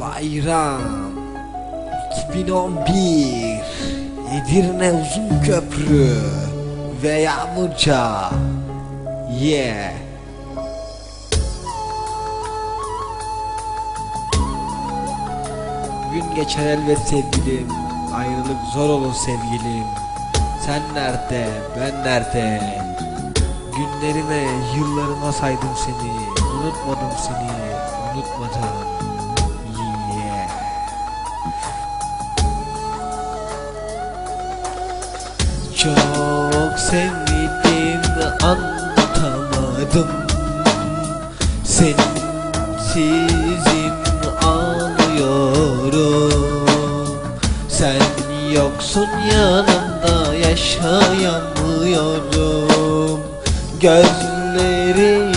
Bayram 2011 Edirne Uzun Köprü ve Yağmurca. Yeah. Gün geçer elbet sevgilim Ayrılık zor olur sevgilim. Sen nerede ben nerede? Günlerime yıllarıma saydım seni Unutmadım seni Yeah. Çok sevdim anlatamadım. Sensizim ağlıyorum. Sen yoksun yanımda yaşayamıyorum. Gözlerim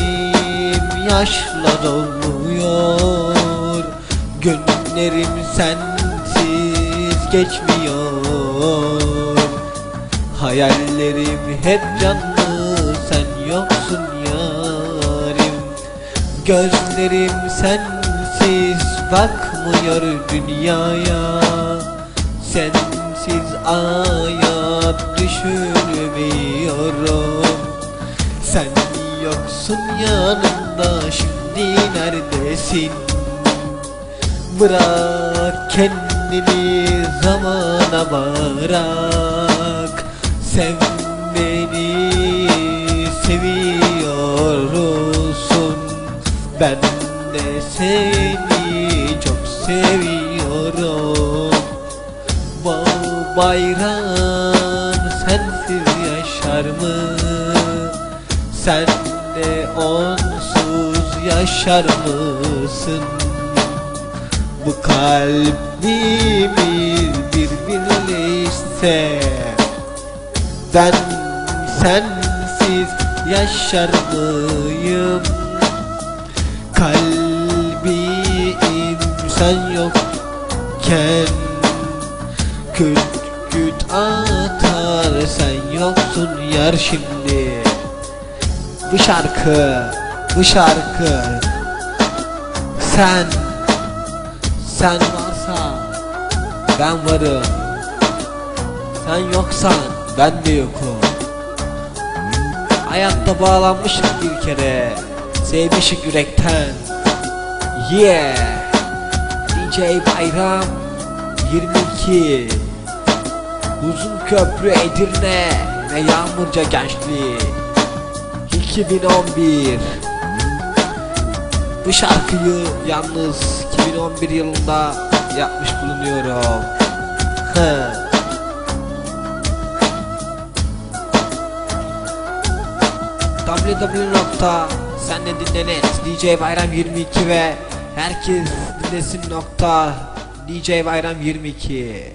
yaşla doluyor Günlerim sensiz geçmiyor. Hayallerim hep canlı sen yoksun yarim. Gözlerim sensiz bakmıyor dünyaya. Sensiz hayat düşünmüyorum. Sen yoksun yanımda şimdi neredesin? Bırak kendini zamana bırak Sev beni seviyorsun Ben de seni çok seviyorum. Bu bayram sensiz yaşar mı? Sen de onsuz yaşar mısın? Bu kalbimiz birbirleyse Ben sensiz yaşar mıyım? Kalbim sen yokken Küt küt atar sen yoksun yar şimdi Bu şarkı, bu şarkı. Sen sen varsa ben varım. Sen yoksan ben de yokum. Hayatta bağlanmışık bir kere Sevmişik yürekten. Yeah! DJ Bayram 22 Uzun Köprü Edirne ve Yağmurca Gençliği. 2011 bu şarkıyı yalnız 2011 yılında yapmış bulunuyorum. He. www.sennedinlenet DJ Bayram 22 ve herkes dinlesin nokta DJ Bayram 22